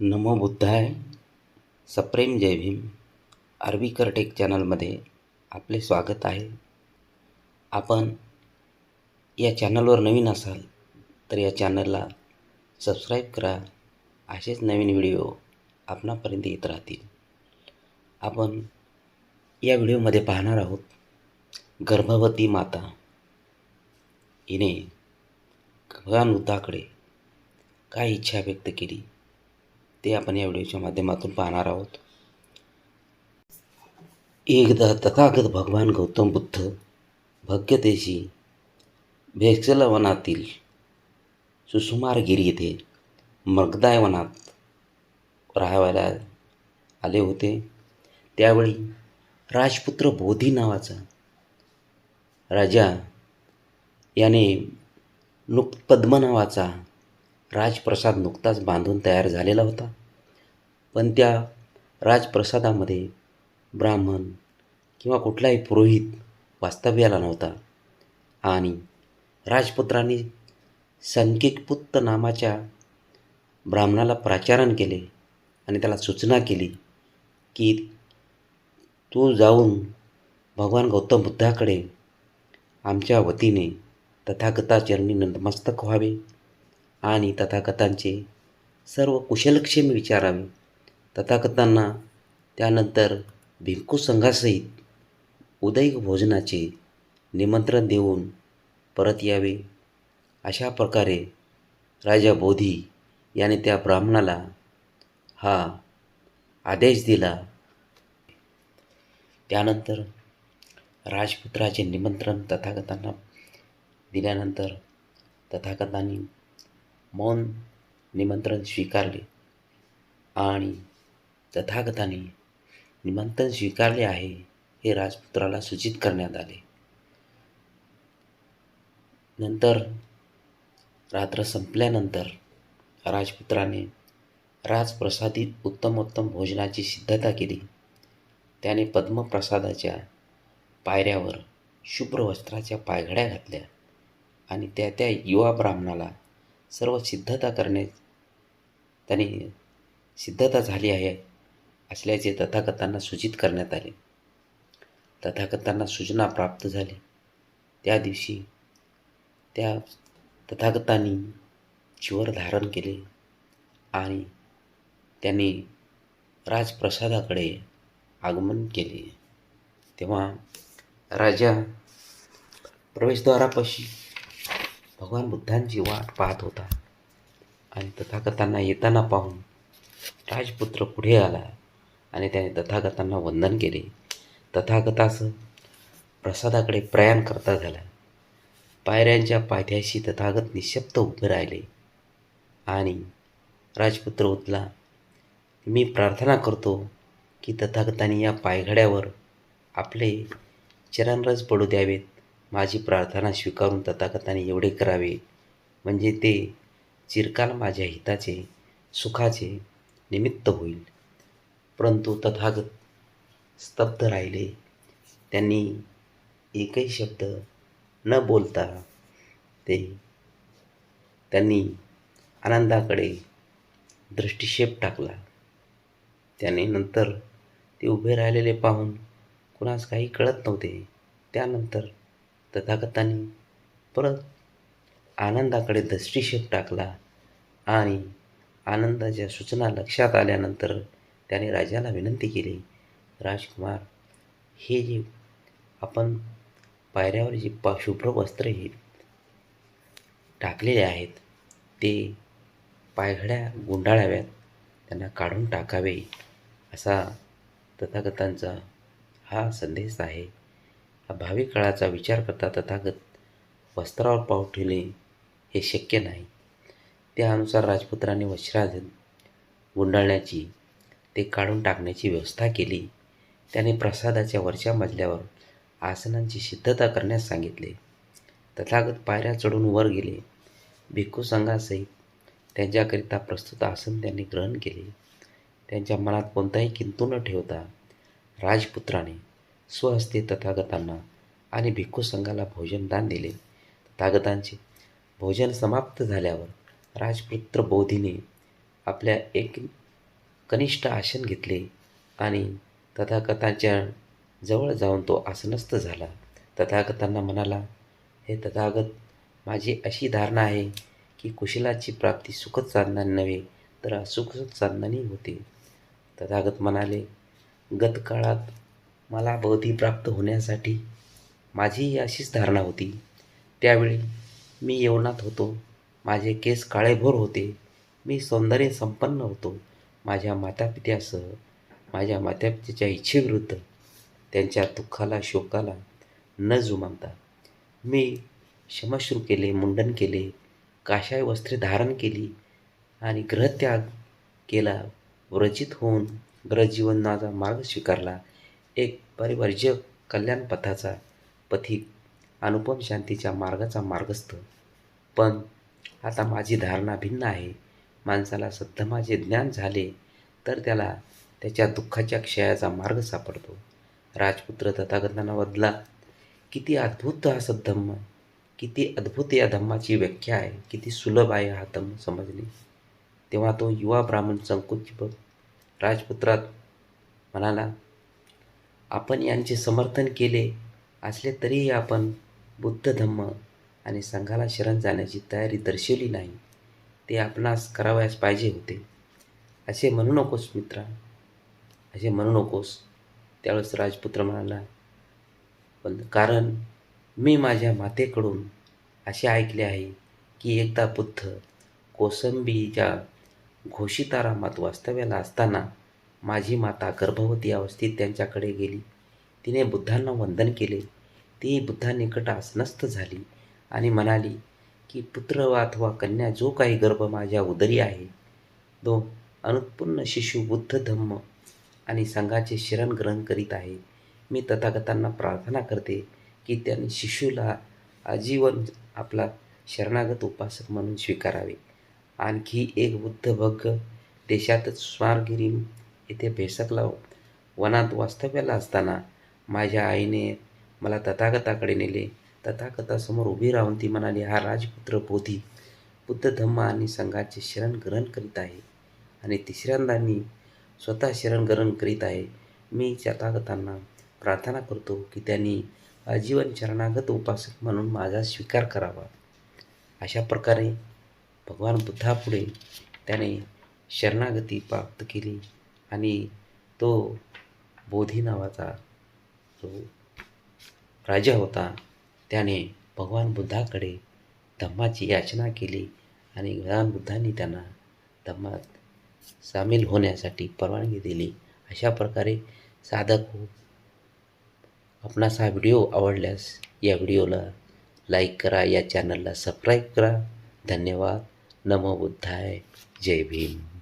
नमो बुद्धाय. सप्रेम जय भीम. आरबी करटेक चॅनलमध्ये आपले स्वागत आहे. आपण या चॅनलवर नवीन असाल तर या चॅनलला सबस्क्राईब करा. असेच नवीन व्हिडिओ आपणापर्यंत येत राहतील. आपण या व्हिडिओमध्ये पाहणार आहोत गर्भवती माता. हिने भगवान बुद्धाकडे काय इच्छा व्यक्त केली. ते आपण या व्हिडिओच्या माध्यमातून पाहणार आहोत. एकदा तथागत भगवान गौतम बुद्ध भग्यदेशी भेक्सला वनातील सुसुमारगिरी येथे मगदाय वनात राहायला आले होते. त्यावेळी राजपुत्र बोधी नावाचा राजा याने नुक पद्म नावाचा राजप्रसाद नुकताच बांधून तयार झालेला होता. पण त्या राजप्रसादामध्ये ब्राह्मण किंवा कुठलाही पुरोहित वास्तव्याला नव्हता. आणि राजपुत्रांनी संकेतपुत्त नामाच्या ब्राह्मणाला प्राचारण केले आणि त्याला सूचना केली की तू जाऊन भगवान गौतम बुद्धाकडे आमच्या वतीने तथागताचरणी नतमस्तक व्हावे. आणि तथाकथांचे सर्व कुशलक्षेम विचारावे. तथाकथांना त्यानंतर भिक्खू संघासहित उदय भोजनाचे निमंत्रण देऊन परत यावे. अशा प्रकारे राजा बोधी याने त्या ब्राह्मणाला हा आदेश दिला. त्यानंतर राजपुत्राचे निमंत्रण तथागतांना दिल्यानंतर तथागतांनी मौन निमंत्रण स्वीकारले. आणि तथागताने निमंत्रण स्वीकारले आहे हे राजपुत्राला सूचित करण्यात आले. नंतर रात्र संपल्यानंतर राजपुत्राने राजप्रसादीत उत्तमोत्तम भोजनाची सिद्धता केली. त्याने पद्मप्रसादाच्या पायऱ्यावर शुभ्र वस्त्राच्या पायघड्या घातल्या आणि त्या त्या युवा ब्राह्मणाला सर्व सिद्धता करणे त्याने सिद्धता झाली आहे असल्याचे तथागतांना सूचित करण्यात आले. तथागतांना सूचना प्राप्त झाली. त्या दिवशी त्या तथागतांनी चिवर धारण केले आणि त्यांनी राजप्रसादाकडे आगमन केले. तेव्हा राजा प्रवेशद्वारापाशी भगवान बुद्धांची वाट पाहत होता. आणि तथागतांना येताना पाहून राजपुत्र पुढे आला आणि त्याने तथागतांना वंदन केले. तथागतास प्रसादाकडे प्रयाण करता झाला. पायऱ्यांच्या पायथ्याशी तथागत निशब्द उभे राहिले. आणि राजपुत्र उतला मी प्रार्थना करतो की तथागतांनी या पायघड्यावर आपले चरणरज पडू द्यावेत. माझी प्रार्थना स्वीकारून तथागताने एवढे करावे. म्हणजे ते चिरकाल माझ्या हिताचे सुखाचे निमित्त होईल. परंतु तथागत स्तब्ध राहिले. त्यांनी एकही शब्द न बोलता ते त्यांनी आनंदाकडे दृष्टिक्षेप टाकला. त्याने नंतर ते उभे राहिलेले पाहून कुणास काही कळत नव्हते. त्यानंतर तथागतांनी परत आनंदाकडे दृष्टिक्षेप टाकला आणि आनंदाच्या सूचना लक्षात आल्यानंतर त्याने राजाला विनंती केली राजकुमार हे जे आपण पायऱ्यावर जे पा शुभ्र वस्त्र हे टाकलेले आहेत ते पायघड्या गुंडाळाव्यात त्यांना काढून टाकावे असा तथागतांचा हा संदेश आहे. भावी काळाचा विचार करता तथागत वस्त्रावर पाव ठेवले हे शक्य नाही. त्यानुसार राजपुत्राने वस्त्राधन गुंडाळण्याची ते काढून टाकण्याची व्यवस्था केली. त्याने प्रसादाच्या वरच्या मजल्यावर आसनांची सिद्धता करण्यास सांगितले. तथागत पायऱ्या चढून वर गेले. भिक्खू संघासहित त्यांच्याकरिता प्रस्तुत आसन त्यांनी ग्रहण केले. त्यांच्या मनात कोणताही किंतू न ठेवता राजपुत्राने स्वहस्ते तथागतांना आणि भिक्खू संघाला भोजनदान दिले. तथागतांचे भोजन समाप्त झाल्यावर राजपुत्र बोधीने आपल्या एक कनिष्ठ आसन घेतले आणि तथागतांच्या जवळ जाऊन तो आसनस्थ झाला. तथागतांना म्हणाला हे तथागत माझी अशी धारणा आहे की कुशलाची प्राप्ती सुखद साधनाने नव्हे तर असुखद साधनाने होते. तथागत म्हणाले गतकाळात मला बोधी प्राप्त होण्यासाठी माझी अशीच धारणा होती. त्यावेळी मी यवनात होतो. माझे केस काळेभोर होते. मी सौंदर्य संपन्न होतो. माझ्या मातापित्यासह माझ्या मातापित्याच्या इच्छेविरुद्ध त्यांच्या दुःखाला शोकाला न जुमानता मी क्षमश्रू केले मुंडन केले काशाय वस्त्रे धारण केली आणि ग्रहत्याग केला. व्रजित होऊन ग्रहजीवनाचा मार्ग स्वीकारला. एक परिवर्ज्य कल्याणपथाचा पथिक अनुपम शांतीच्या मार्गाचा मार्गस्थ. पण आता माझी धारणा भिन्न आहे. माणसाला सद्धमाचे ज्ञान झाले तर त्याला त्याच्या दुःखाच्या क्षयाचा मार्ग सापडतो. राजपुत्र तथागतांना बदला. किती अद्भुत हा सद्धम्म किती अद्भुत या धम्माची व्याख्या आहे. किती सुलभ आहे हा धम्म समजणे. तेव्हा तो युवा ब्राह्मण संकुचित. राजपुत्रात म्हणाला आपण यांचे समर्थन केले असले तरीही आपण बुद्ध धम्म आणि संघाला शरण जाण्याची तयारी दर्शवली नाही ते आपणास करावयास पाहिजे होते. असे म्हणू नकोस मित्रा. असे म्हणू नकोस. त्यावेळेस राजपुत्र म्हणाला पण कारण मी माझ्या मातेकडून असे ऐकले आहे की एकदा बुद्ध कोसंबीच्या घोषितारामात वास्तव्याला असताना माझी माता गर्भवती अवस्थेत त्यांच्याकडे गेली. तिने बुद्धांना वंदन केले. ती बुद्धांनिकट आसनस्थ झाली आणि म्हणाली की पुत्र अथवा कन्या जो काही गर्भ माझ्या उदरी आहे तो अनुत्पन्न शिशु बुद्ध धम्म आणि संघाचे शरण ग्रहण करीत आहे. मी तथागतांना प्रार्थना करते की त्यांनी शिशूला आजीवन आपला शरणागत उपासक म्हणून स्वीकारावे. आणखी एक बुद्ध भग्ग देशातच स्वारगिरी येथे भेसकला वनात वास्तव्याला असताना माझ्या आईने मला तथागताकडे नेले. तथागतासमोर उभी राहून ती म्हणाली हा राजपुत्र बोधी बुद्ध धम्म आणि संघाचे शरण ग्रहण करीत आहे आणि तिसऱ्यांदा मी स्वतः शरण ग्रहण करीत आहे. मी तथागतांना प्रार्थना करतो की त्यांनी आजीवन शरणागत उपासक म्हणून माझा स्वीकार करावा. अशा प्रकारे भगवान बुद्धापुढे त्याने शरणागती प्राप्त केली. आणि तो बोधी नावाचा जो राजा होता त्याने भगवान बुद्धाकडे धम्माची याचना केली आणि भगवान बुद्धांनी त्यांना धम्मात सामील होण्यासाठी परवानगी दिली. अशा प्रकारे साधक हो आपणास हा व्हिडिओ आवडल्यास या व्हिडिओला लाईक करा या चॅनलला सबस्क्राईब करा. धन्यवाद. नमो बुद्धाय. जय भीम.